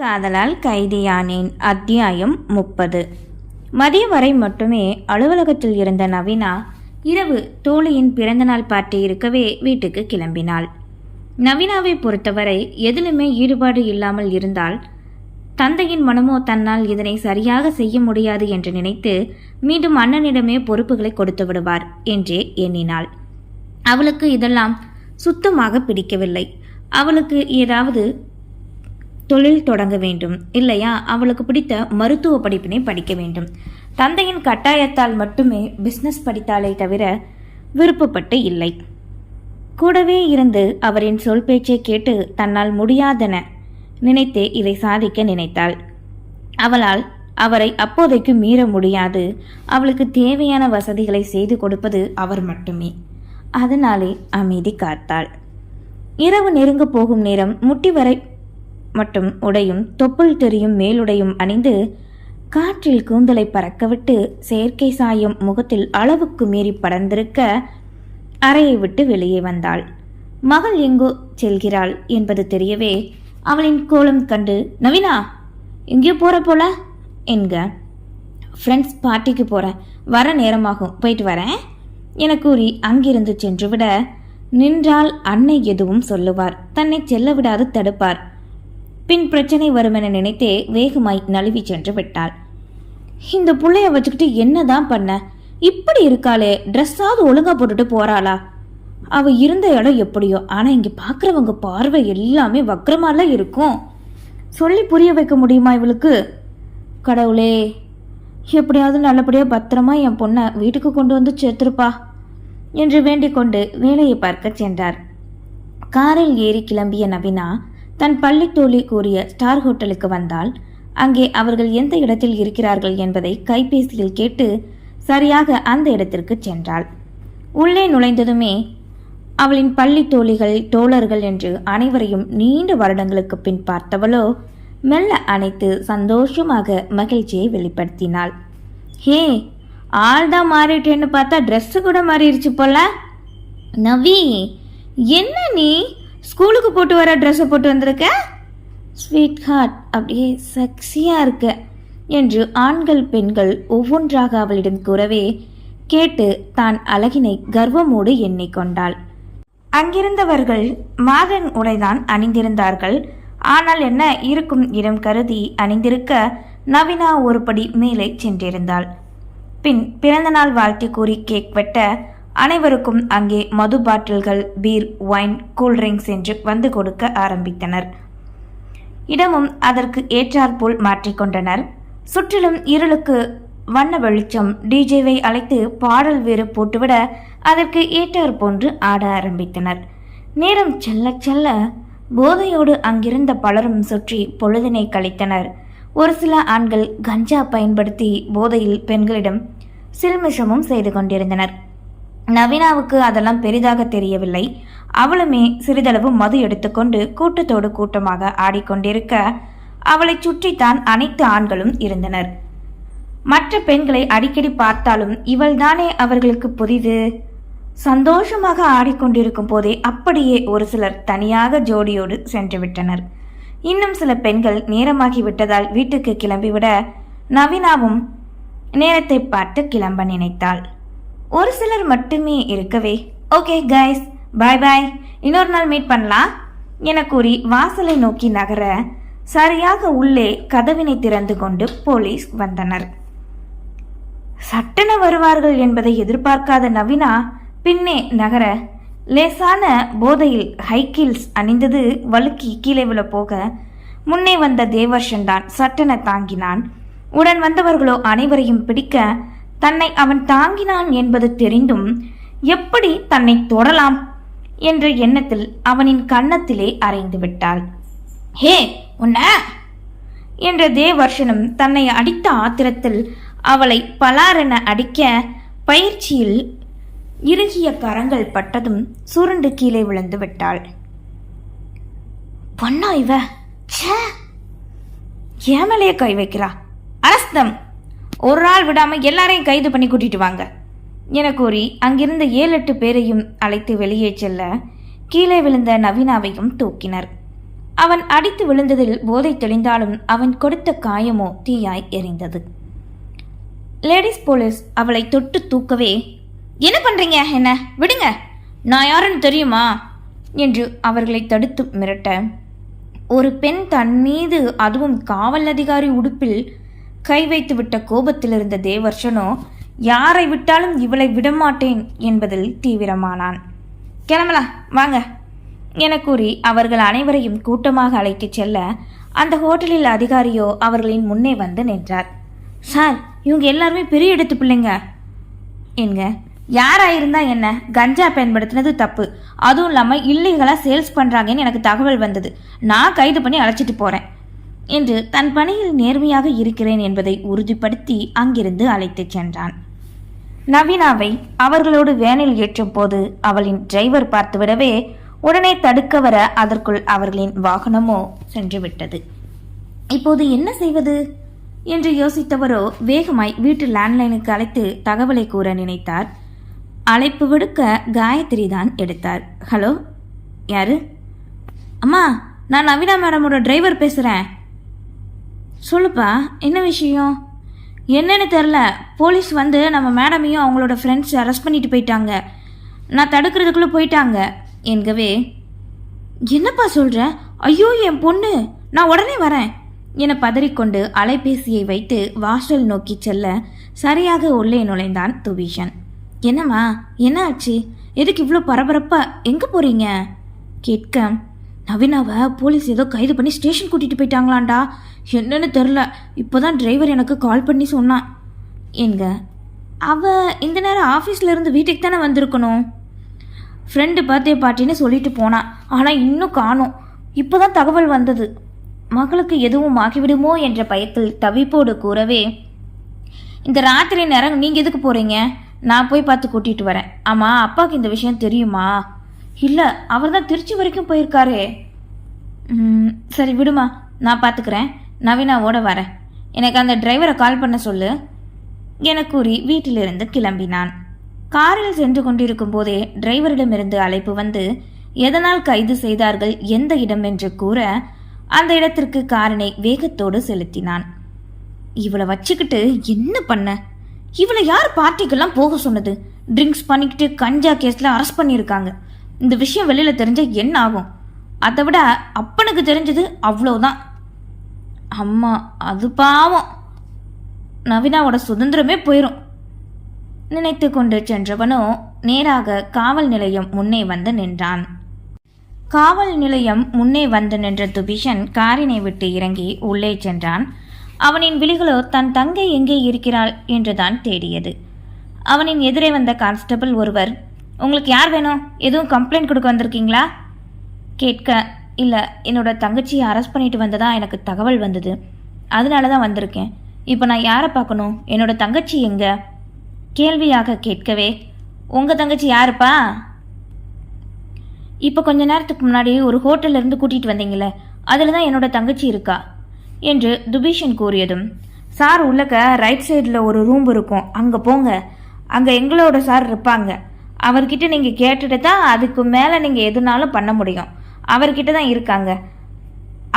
காதலால் கைதியானேன். அத்தியாயம் முப்பது. மதியம் வரை மட்டுமே அலுவலகத்தில் இருந்த நவீனா இரவு தோழியின் பிறந்தநாள் பார்ட்டி இருக்கவே வீட்டுக்கு கிளம்பினாள். நவீனாவை பொறுத்தவரை எதிலுமே ஈடுபாடு இல்லாமல் இருந்தால் தந்தையின் மனமோ தன்னால் இதனை சரியாக செய்ய முடியாது என்று நினைத்து மீண்டும் அண்ணனிடமே பொறுப்புகளை கொடுத்து விடுவார் என்றே எண்ணினாள். அவளுக்கு இதெல்லாம் சுத்தமாக பிடிக்கவில்லை. அவளுக்கு ஏதாவது தொழில் தொடங்க வேண்டும். இல்லையா? அவளுக்கு பிடித்த மருத்துவ படிப்பினை படிக்க வேண்டும். தந்தையின் கட்டாயத்தால் மட்டுமே பிஸ்னஸ் படித்தாலே தவிர விருப்பப்பட்டு இல்லை. கூடவே இருந்து அவரின் சொல் பேச்சை கேட்டு தன்னால் முடியாதென நினைத்து இதை சாதிக்க நினைத்தாள். அவளால் அவரை அப்போதைக்கு மீற முடியாது. அவளுக்கு தேவையான வசதிகளை செய்து கொடுப்பது அவர் மட்டுமே. அதனாலே அமைதி காத்தாள். இரவு நெருங்க போகும் நேரம் முட்டி வரை மட்டும் உடையும் தொப்புள் தெரியும் மேலுடையும் அணிந்து காற்றில் கூந்தலை பறக்கவிட்டு செயற்கை சாயம் முகத்தில் அளவுக்கு மீறி படர்ந்திருக்க அறையை விட்டு வெளியே வந்தாள். மகள் எங்கோ செல்கிறாள் என்பது தெரியவே அவளின் கோலம் கண்டு நவீனா எங்கேயோ போற போல? என்க. ஃப்ரெண்ட்ஸ் பார்ட்டிக்கு போகிறேன் வர நேரமாகும். போயிட்டு வரேன் என கூறி அங்கிருந்து சென்றுவிட நின்றால் அன்னை எதுவும் சொல்லுவார். தன்னை செல்ல விடாது தடுப்பார். பின் பிரச்சனை வருமென நினைத்தே வேகமாய் நழுவி சென்று விட்டாள். இந்த புள்ளைய வச்சுக்கிட்டு என்னதான் பண்ண? இப்படி இருக்காளே ட்ரெஸ்ஸாவது ஒழுங்கா போட்டுட்டு போறாளா? அவ இருந்த இடம் எப்படியோ ஆனா இங்க பாக்குறவங்க பார்வை எல்லாமே வக்ரமால இருக்கும். சொல்லி புரிய வைக்க முடியுமா இவளுக்கு? கடவுளே எப்படியாவது நல்லபடியா பத்திரமா என் பொண்ணை வீட்டுக்கு கொண்டு வந்து சேர்த்துருப்பா என்று வேண்டிக் கொண்டு வேலையை பார்க்க சென்றார். காரில் ஏறி கிளம்பிய நவீனா தன் பள்ளி தோழி கூறிய ஸ்டார் ஹோட்டலுக்கு வந்தால் அங்கே அவர்கள் எந்த இடத்தில் இருக்கிறார்கள் என்பதை கைபேசியில் கேட்டு சரியாக அந்த இடத்திற்கு சென்றாள். உள்ளே நுழைந்ததுமே அவளின் பள்ளி தோழிகள் தோழர்கள் என்று அனைவரையும் நீண்ட வருடங்களுக்கு பின் பார்த்தவளோ மெல்ல அணைத்து சந்தோஷமாக மகிழ்ச்சியை வெளிப்படுத்தினாள். ஹே ஆள் தான் மாறிட்டேன்னு பார்த்தா ட்ரெஸ்ஸு கூட மாறிடுச்சு போல. நவி என்ன நீ? ஸ்கூலுக்கு போட்டு வர ட்ரெஸ்ஸை போட்டு வந்திருக்க? ஸ்வீட் ஹார்ட் அப்படியே செக்ஸியாக இருக்க. என்று ஆண்கள் பெண்கள் ஒவ்வொன்றாக அவளிடம் கூறவே கேட்டு தான் அழகினை கர்வமோடு எண்ணிக்கொண்டாள். அங்கிருந்தவர்கள் மாதன் உடைதான் அணிந்திருந்தார்கள். ஆனால் என்ன இருக்கும் இடம் கருதி அணிந்திருக்க நவீனா ஒருபடி மேலே சென்றிருந்தாள். பின் பிறந்தநாள் வாழ்த்து கூறி கேக் வெட்ட அனைவருக்கும் அங்கே மது பாட்டில்கள் பீர் ஒயின் கூல்ட்ரிங்க்ஸ் என்று வந்து கொடுக்க ஆரம்பித்தனர். இடமும் அதற்கு ஏற்றாற்போல் மாற்றிக்கொண்டனர் சுற்றிலும் இருளுக்கு வண்ண வெளிச்சம் டிஜேவை அழைத்து பாடல் வேறு போட்டுவிட அதற்கு ஏற்றார் போன்று ஆட ஆரம்பித்தனர். நேரம் செல்ல செல்ல போதையோடு அங்கிருந்த பலரும் சுற்றி பொழுதினை கழித்தனர். ஒரு சில ஆண்கள் கஞ்சா பயன்படுத்தி போதையில் பெண்களிடம் சில்மிஷமும் செய்து கொண்டிருந்தனர். நவீனாவுக்கு அதெல்லாம் பெரிதாக தெரியவில்லை. அவளுமே சிறிதளவு மது எடுத்துக்கொண்டு கூட்டத்தோடு கூட்டமாக ஆடிக்கொண்டிருக்க அவளைச் சுற்றித்தான் அனைத்து ஆண்களும் இருந்தனர். மற்ற பெண்களை அடிக்கடி பார்த்தாலும் இவள்தானே அவர்களுக்கு புதிது? சந்தோஷமாக ஆடிக்கொண்டிருக்கும் போதே அப்படியே ஒரு சிலர் தனியாக ஜோடியோடு சென்று விட்டனர். இன்னும் சில பெண்கள் நேரமாகி விட்டதால் வீட்டுக்கு கிளம்பிவிட நவீனாவும் நேரத்தை பார்த்து கிளம்ப நினைத்தாள். ஒரு சிலர் மட்டுமே இருக்கவே. ஓகே கைஸ் பாய் பாய் இன்னொரு நாள் மீட் பண்ணலாம். என கூறி வாசலை நோக்கி நகர சரியாக உள்ளே கதவினை திறந்து கொண்டு போலீஸ் வந்தனர். சட்டென வருவார்கள் என்பதை எதிர்பார்க்காத நவீனா பின்னே நகர லேசான போதையில் ஹைகில்ஸ் அணிந்தது வழுக்கி கீழே விழ போக முன்னே வந்த தேவர்ஷன் தான் சட்டென தாங்கினான். உடன் வந்தவர்களோ அனைவரையும் பிடிக்க தன்னை அவன் தாங்கினான் என்பது தெரிந்தும் எப்படி தன்னை தொடலாம் என்ற எண்ணத்தில் அவனின் கன்னத்திலே அரைந்து விட்டாள். ஹே உன்ன? என்ற தேவர்ஷனும் தன்னை அடித்த ஆத்திரத்தில் அவளை பலாரென அடிக்க பயிற்சியில் இறுகிய கரங்கள் பட்டதும் சுருண்டு கீழே விழுந்து விட்டாள். பொண்ணா இவ? ச்சே! கை வைக்கிறா. அரஸ்தம் ஒரு நாள் விடாமல் எல்லாரையும் கைது பண்ணி கூட்டிட்டு வாங்க. என கூறி அங்கிருந்த ஏழு எட்டு பேரையும் அழைத்து வெளியே செல்ல கீழே விழுந்த நவீனாவையும் தூக்கினர். அவன் அடித்து விழுந்ததில் போதை தெளிந்தாலும் அவன் கொடுத்த காயமோ தீயாய் எரிந்தது. லேடிஸ் போலீஸ் அவளை தொட்டு தூக்கவே என்ன பண்றீங்க? என்ன? விடுங்க. நான் யாருன்னு தெரியுமா? என்று அவர்களை தடுத்து மிரட்ட ஒரு பெண் தன் மீது அதுவும் காவல் அதிகாரி உடுப்பில் கை வைத்து விட்ட கோபத்தில் இருந்த தேவர்ஷனோ யாரை விட்டாலும் இவளை விடமாட்டேன் என்பதில் தீவிரமானான். கிளம்பலாம் வாங்க. என கூறி அவர்கள் அனைவரையும் கூட்டமாக அழைத்துச் செல்ல அந்த ஹோட்டலில் அதிகாரியோ அவர்களின் முன்னே வந்து நின்றார். சார் இவங்க எல்லாருமே பெரிய இடத்து பிள்ளைங்க. என்க யாராயிருந்தா என்ன? கஞ்சா பயன்படுத்தினது தப்பு. அதுவும் இல்லாமல் இல்லீகலாக சேல்ஸ் பண்ணுறாங்கன்னு எனக்கு தகவல் வந்தது. நான் கைது பண்ணி அழைச்சிட்டு போகிறேன் என்று தன் பணியில் நேர்மையாக இருக்கிறேன் என்பதை உறுதிப்படுத்தி அங்கிருந்து அழைத்துச் சென்றான். நவீனாவை அவர்களோடு வேனில் ஏற்றும் போது அவளின் டிரைவர் பார்த்துவிடவே உடனே தடுக்க வர அதற்குள் அவர்களின் வாகனமோ சென்று விட்டது இப்போது என்ன செய்வது? என்று யோசித்தவரோ வேகமாய் வீட்டு லேண்ட்லைனுக்கு அழைத்து தகவலை கூற நினைத்தார். அழைப்பு விடுக்க காயத்ரி தான் எடுத்தார். ஹலோ யாரு? அம்மா நான் நவீனா மேடமோட டிரைவர் பேசுகிறேன் சொல்லுப்பா என்ன விஷயம்? என்னன்னு தெரில போலீஸ் வந்து நம்ம மேடமையும் அவங்களோட ஃப்ரெண்ட்ஸ் அரெஸ்ட் பண்ணிட்டு போயிட்டாங்க. நான் தடுக்கிறதுக்குள்ளே போயிட்டாங்க. என்கவே என்னப்பா சொல்கிற ஐயோ என் பொண்ணு. நான் உடனே வரேன். என பதறிக்கொண்டு அலைபேசியை வைத்து வாசல் நோக்கி செல்ல சரியாக உள்ளே நுழைந்தான் துபீஷன். என்னம்மா என்ன ஆச்சு? எதுக்கு இவ்வளோ பரபரப்பா? எங்கே போகிறீங்க கேட்க நவீனாவை போலீஸ் ஏதோ கைது பண்ணி ஸ்டேஷன் கூட்டிகிட்டு போயிட்டாங்களாண்டா. என்னன்னு தெரில இப்போதான் டிரைவர் எனக்கு கால் பண்ணி சொன்னான். எங்க? அவ இந்த நேரம் ஆஃபீஸில் இருந்து வீட்டுக்கு தானே வந்திருக்கணும். ஃப்ரெண்டு பர்த்டே பார்ட்டின்னு சொல்லிட்டு போனான் ஆனால் இன்னும் காணோம். இப்போதான் தகவல் வந்தது. மகளுக்கு எதுவும் ஆகிவிடுமோ என்ற பயத்தில் தவிப்போடு கூறவே இந்த ராத்திரி நேரம் நீங்கள் எதுக்கு போகிறீங்க நான் போய் பார்த்து கூட்டிகிட்டு வரேன். ஆமாம் அப்பாவுக்கு இந்த விஷயம் தெரியுமா? இல்லை அவர் தான் திருச்சி வரைக்கும் போயிருக்காரே. சரி விடுமா. நான் பார்த்துக்கிறேன். நவீனாவோட வரேன். எனக்கு அந்த டிரைவரை கால் பண்ண சொல்லு. என கூறி வீட்டிலிருந்து கிளம்பினான். காரில் சென்று கொண்டிருக்கும் போதே டிரைவரிடமிருந்து அழைப்பு வந்து எதனால் கைது செய்தார்கள்? எந்த இடம்? என்று கூற அந்த இடத்திற்கு காரனை வேகத்தோடு செலுத்தினான். இவளை வச்சுக்கிட்டு என்ன பண்ண? இவளை யார் பார்ட்டிக்கெல்லாம் போக சொன்னது? ட்ரிங்க்ஸ் பண்ணிக்கிட்டு கஞ்சா கேஸில் அரெஸ்ட் பண்ணியிருக்காங்க. இந்த விஷயம் வெளியில் தெரிஞ்சால் என்ன ஆகும்? அதை விட அப்பனுக்கு தெரிஞ்சது அவ்வளோதான் அம்மா அது பாவம். நவீனாவோட சுதந்திரமே போயிடும் நினைத்து கொண்டு சென்றவனோ நேராக காவல் நிலையம் முன்னே வந்து நின்றான். காவல் நிலையம் முன்னே வந்து நின்ற துபிஷன் காரினை விட்டு இறங்கி உள்ளே சென்றான். அவனின் விழிகளோ தன் தங்கை எங்கே இருக்கிறாள்? என்றுதான் தேடியது. அவனின் எதிரே வந்த கான்ஸ்டபிள் ஒருவர் உங்களுக்கு யார் வேணும்? எதுவும் கம்ப்ளைண்ட் கொடுக்க வந்திருக்கீங்களா? கேட்க இல்லை என்னோட தங்கச்சியை அரெஸ்ட் பண்ணிட்டு வந்ததா எனக்கு தகவல் வந்தது. அதனால தான் வந்திருக்கேன். இப்போ நான் யாரை பார்க்கணும்? என்னோட தங்கச்சி எங்கே? கேள்வியாக கேட்கவே உங்கள் தங்கச்சி யாருப்பா? இப்போ கொஞ்ச நேரத்துக்கு முன்னாடி ஒரு ஹோட்டல்லேருந்து கூட்டிகிட்டு வந்தீங்களே அதில் தான் என்னோட தங்கச்சி இருக்கா? என்று துபீஷன் கூறியதும் சார் உள்ளக்க ரைட் சைடில் ஒரு ரூம் இருக்கும். அங்கே போங்க. அங்கே எங்களோட சார் இருப்பாங்க. அவர்கிட்ட நீங்கள் கேட்டுட்டு தான் அதுக்கு மேலே நீங்கள் எதுனாலும் பண்ண முடியும். அவர்கிட்ட தான் இருக்காங்க.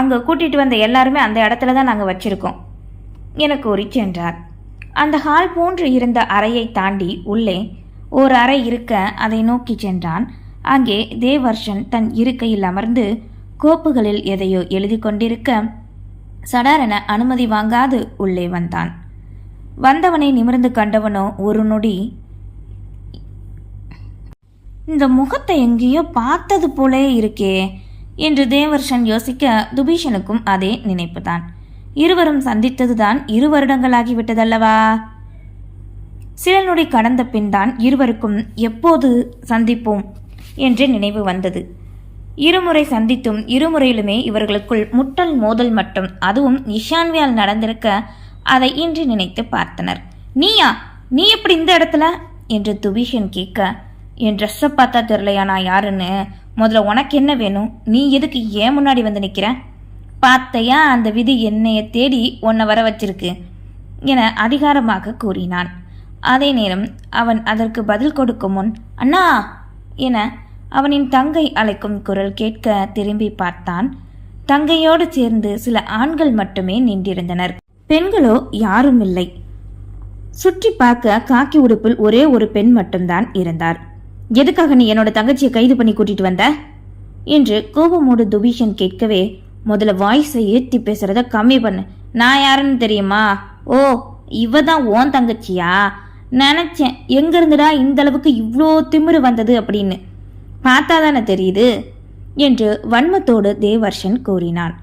அங்கே கூட்டிகிட்டு வந்த எல்லாருமே அந்த இடத்துல தான் நாங்கள் வச்சுருக்கோம். என கூறி சென்றார் அந்த ஹால் போன்று இருந்த அறையை தாண்டி உள்ளே ஓர் அறை இருக்க அதை நோக்கி சென்றான். அங்கே தேவர்ஷன் தன் இருக்கையில் அமர்ந்து கோப்புகளில் எதையோ எழுதி கொண்டிருக்க சடாரென அனுமதி வாங்காது உள்ளே வந்தான். வந்தவனை நிமிர்ந்து கண்டவனோ ஒரு நொடி இந்த முகத்தை எங்கேயோ பார்த்தது போலே இருக்கே என்று தேவர்ஷன் யோசிக்க துபீஷனுக்கும் அதே நினைப்புதான். இருவரும் சந்தித்ததுதான் இரு வருடங்களாகிவிட்டதல்லவா? சில நொடி கடந்த பின் தான் இருவருக்கும் எப்போது சந்திப்போம் என்று நினைவு வந்தது. இருமுறை சந்தித்தும் இருமுறையிலுமே இவர்களுக்குள் முட்டல் மோதல் மட்டும் அதுவும் நிஷான்வியால் நடந்திருக்க அதை இன்று நினைத்து பார்த்தனர். நீயா? நீ எப்படி இந்த இடத்துல? என்று துபீஷன் கேட்க என் ட்ரெஸ்ஸை பார்த்தா தெரிலையா நான் யாருன்னு? முதல்ல உனக்கு என்ன வேணும்? நீ எதுக்கு ஏன் முன்னாடி வந்து நிற்கிற பார்த்தையா அந்த விதி என்னைய தேடி உன்னை வர வச்சிருக்கு என அதிகாரமாக கூறினான். அதே நேரம் அவன் அதற்கு பதில் கொடுக்கும் முன் அண்ணா என அவனின் தங்கை அழைக்கும் குரல் கேட்க திரும்பி பார்த்தான். தங்கையோடு சேர்ந்து சில ஆண்கள் மட்டுமே நின்றிருந்தனர். பெண்களோ யாரும் இல்லை சுற்றி பார்க்க காக்கி உடுப்பில் ஒரே ஒரு பெண் மட்டும்தான் இருந்தார். எதுக்காக நீ என்னோட தங்கச்சியை கைது பண்ணி கூட்டிட்டு வந்த? என்று கோபமோடு துபீஷன் கேட்கவே முதல்ல வாய்ஸை ஏற்றி பேசுறத கம்மி பண்ணு. நான் யாருன்னு தெரியுமா? ஓ இவ தான் ஓன் தங்கச்சியா? நினைச்சேன் எங்க இருந்துடா இந்த அளவுக்கு இவ்வளோ திமிரு வந்தது அப்படின்னு. பார்த்தா தானே தெரியுது என்று வன்மத்தோடு தேவர்ஷன் கூறினான்.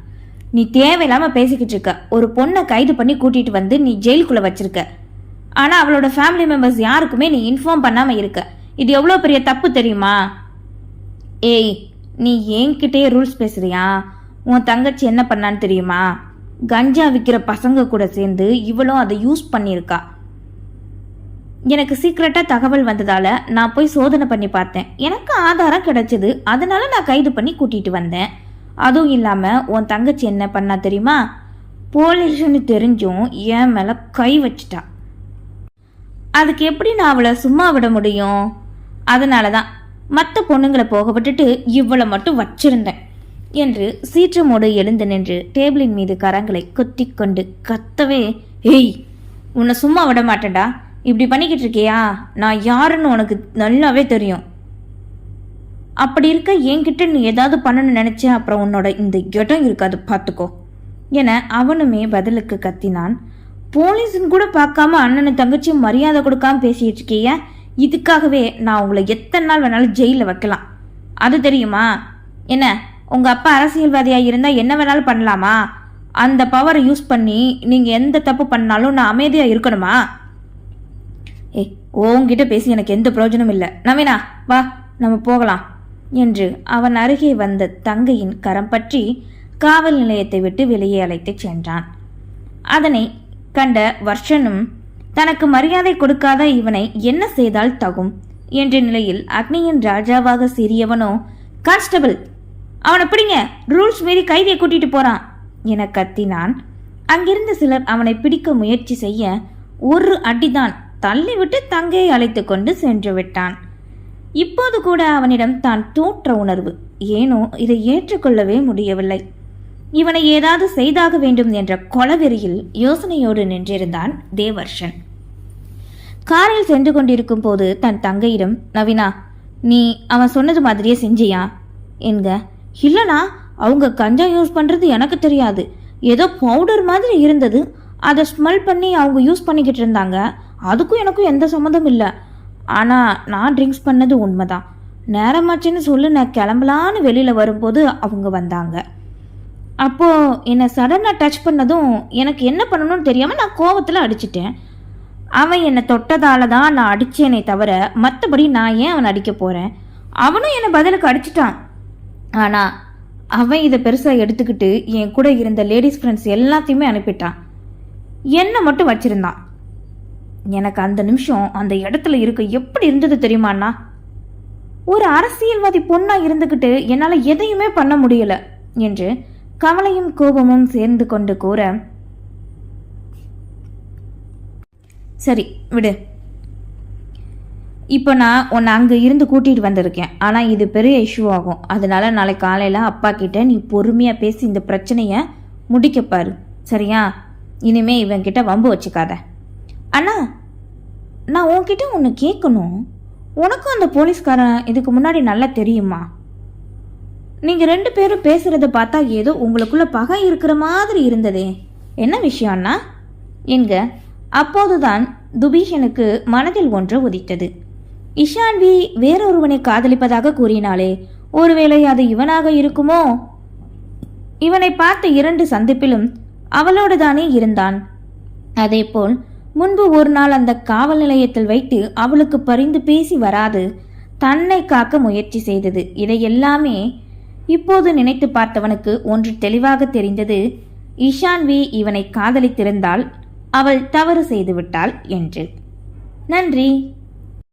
நீ தேவையில்லாம பேசிக்கிட்டு இருக்க. ஒரு பொண்ணை கைது பண்ணி கூட்டிட்டு வந்து நீ ஜெயிலுக்குள்ள வச்சிருக்க. ஆனா அவளோட ஃபேமிலி மெம்பர்ஸ் யாருக்குமே நீ இன்ஃபார்ம் பண்ணாம இருக்க. இது எவ்வளோ பெரிய தப்பு தெரியுமா? ஏய் நீ என்கிட்டே ரூல்ஸ் பேசுறியா? உன் தங்கச்சி என்ன பண்ணான்னு தெரியுமா? கஞ்சா விற்கிற பசங்க கூட சேர்ந்து இவளும் அதை யூஸ் பண்ணியிருக்கா. எனக்கு சீக்கிரட்டாக தகவல் வந்ததால் நான் போய் சோதனை பண்ணி பார்த்தேன். எனக்கு ஆதாரம் கிடைச்சது. அதனால நான் கைது பண்ணி கூட்டிகிட்டு வந்தேன். அதுவும் இல்லாமல் உன் தங்கச்சி என்ன பண்ணா தெரியுமா? போலீஸ்னு தெரிஞ்சும் என் மேலே கை வச்சிட்டா. அதுக்கு எப்படி நான் அவளை சும்மா விட முடியும்? அதனால தான் மற்ற பொண்ணுங்களை போக விட்டுட்டு இவ்வளோ மட்டும் வச்சிருந்தேன் என்று சீற்றமோடு எழுந்து நின்று டேபிளின் மீது கரங்களை கொத்தி கொண்டு கத்தவே ஏய் உன்னை சும்மா விட மாட்டேன்டா. இப்படி பண்ணிக்கிட்டு இருக்கியா? நான் யாருன்னு உனக்கு நல்லாவே தெரியும். அப்படி இருக்க என்கிட்ட நீ ஏதாவது பண்ணணும்னு நினைச்ச அப்புறம் உன்னோட இந்த இடம் இருக்காது பார்த்துக்கோ என அவனுமே பதிலுக்கு கத்தினான். போலீஸ்னு கூட பார்க்காம அண்ணனு தங்கச்சி மரியாதை கொடுக்காம பேசிட்டு இருக்கீங்க இதுக்காகவே நான் உங்களை எத்தனை நாள் வேணாலும் ஜெயிலில் வைக்கலாம். அது தெரியுமா? என்ன உங்கள் அப்பா அரசியல்வாதியாக இருந்தால் என்ன வேணாலும் பண்ணலாமா? அந்த பவரை யூஸ் பண்ணி நீங்கள் எந்த தப்பு பண்ணாலும் நான் அமைதியாக இருக்கணுமா? ஏய் உங்ககிட்ட பேசி எனக்கு எந்த பிரயோஜனம் இல்லை. நவீனா வா நம்ம போகலாம். என்று அவன் அருகே வந்த தங்கையின் கரம் பற்றி காவல் நிலையத்தை விட்டு வெளியே அழைத்துச் சென்றான். அதனை கண்ட வர்ஷனும் தனக்கு மரியாதை கொடுக்காத இவனை என்ன செய்தால் தகும்? என்ற நிலையில் அக்னியின் ராஜாவாக சிறியவனோ கான்ஸ்டபிள் அவனை பிடிங்க. ரூல்ஸ் மீறி கைதியை கூட்டிட்டு போறான் என கத்தினான். அங்கிருந்த சிலர் அவனை பிடிக்க முயற்சி செய்ய ஒரு அடிதான் தள்ளிவிட்டு தங்கையை அழைத்து கொண்டு சென்று விட்டான். இப்போது கூட அவனிடம் தான் தோற்ற உணர்வு. ஏனோ இதை ஏற்றுக்கொள்ளவே முடியவில்லை. இவனை ஏதாவது செய்தாக வேண்டும் என்ற கொலவெறியில் யோசனையோடு நின்றிருந்தான் தேவர்ஷன். காரில் சென்று கொண்டிருக்கும் போது தன் தங்கையிடம் நவீனா நீ அவன் சொன்னது மாதிரியே செஞ்சியா? என்க இல்லனா அவங்க கஞ்சா யூஸ் பண்றது எனக்கு தெரியாது. ஏதோ பவுடர் மாதிரி இருந்தது. அதை ஸ்மெல் பண்ணி அவங்க யூஸ் பண்ணிக்கிட்டு இருந்தாங்க. அதுக்கும் எனக்கும் எந்த சம்மந்தம் இல்லை. ஆனால் நான் ட்ரிங்க்ஸ் பண்ணது உண்மைதான். நேரமாச்சுன்னு சொல்லி நான் கிளம்பலான்னு வெளியில் வரும்போது அவங்க வந்தாங்க. அப்போது என்னை சடனாக டச் பண்ணதும் எனக்கு என்ன பண்ணணும்னு தெரியாமல் நான் கோவத்தில் அடிச்சிட்டேன். அவன் என்னை தொட்டதால தான் நான் அடித்தேனே தவிர மற்றபடி நான் ஏன் அவனை அடிக்க போகிறேன் அவனும் என்னை பதிலுக்கு அடிச்சிட்டான். ஆனால் அவன் இதை பெருசாக எடுத்துக்கிட்டு என் கூட இருந்த லேடிஸ் ஃப்ரெண்ட்ஸ் எல்லாத்தையுமே அனுப்பிட்டான். என்னை மட்டும் வச்சிருந்தான். எனக்கு அந்த நிமிஷம் அந்த இடத்துல இருக்க எப்படி இருந்தது தெரியுமாண்ணா ஒரு அரசியல்வாதி பொண்ணாக இருந்துக்கிட்டு என்னால் எதையுமே பண்ண முடியல என்று கவலையும் கோபமும் சேர்ந்து கொண்டு கூற சரி விடு. இப்போ நான் உன்னை அங்கே இருந்து கூட்டிகிட்டு வந்திருக்கேன். ஆனால் இது பெரிய இஷ்யூ ஆகும். அதனால நாளை காலையில் அப்பா கிட்ட நீ பொறுமையாக பேசி இந்த பிரச்சனையை முடிக்கப்பாரு சரியா? இனிமே இவன்கிட்ட வம்பு வச்சுக்காத. அண்ணா நான் உன்கிட்ட ஒன்று கேட்கணும். உனக்கும் அந்த போலீஸ்காரன் இதுக்கு முன்னாடி நல்லா தெரியுமா? நீங்கள் ரெண்டு பேரும் பேசுகிறத பார்த்தா ஏதோ உங்களுக்குள்ள பகை இருக்கிற மாதிரி இருந்ததே. என்ன விஷயம்னா எங்கே? அப்போதுதான் துபீஷனுக்கு மனதில் ஒன்று உதித்தது. இஷான்வி வேறொருவனை காதலிப்பதாக கூறினாலே ஒருவேளை அது இவனாக இருக்குமோ? இவனை பார்த்த இரண்டு சந்திப்பிலும் அவளோடு தானே இருந்தான். அதேபோல் முன்பு ஒரு நாள் அந்த காவல் நிலையத்தில் வைத்து அவளுக்கு பரிந்து பேசி வராது தன்னை காக்க முயற்சி செய்தது. இதையெல்லாமே இப்போது நினைத்து பார்த்தவனுக்கு ஒன்று தெளிவாக தெரிந்தது. இஷான்வி இவனை காதலித்திருந்தால் அவள் தவறு செய்துவிட்டாள் என்று. நன்றி.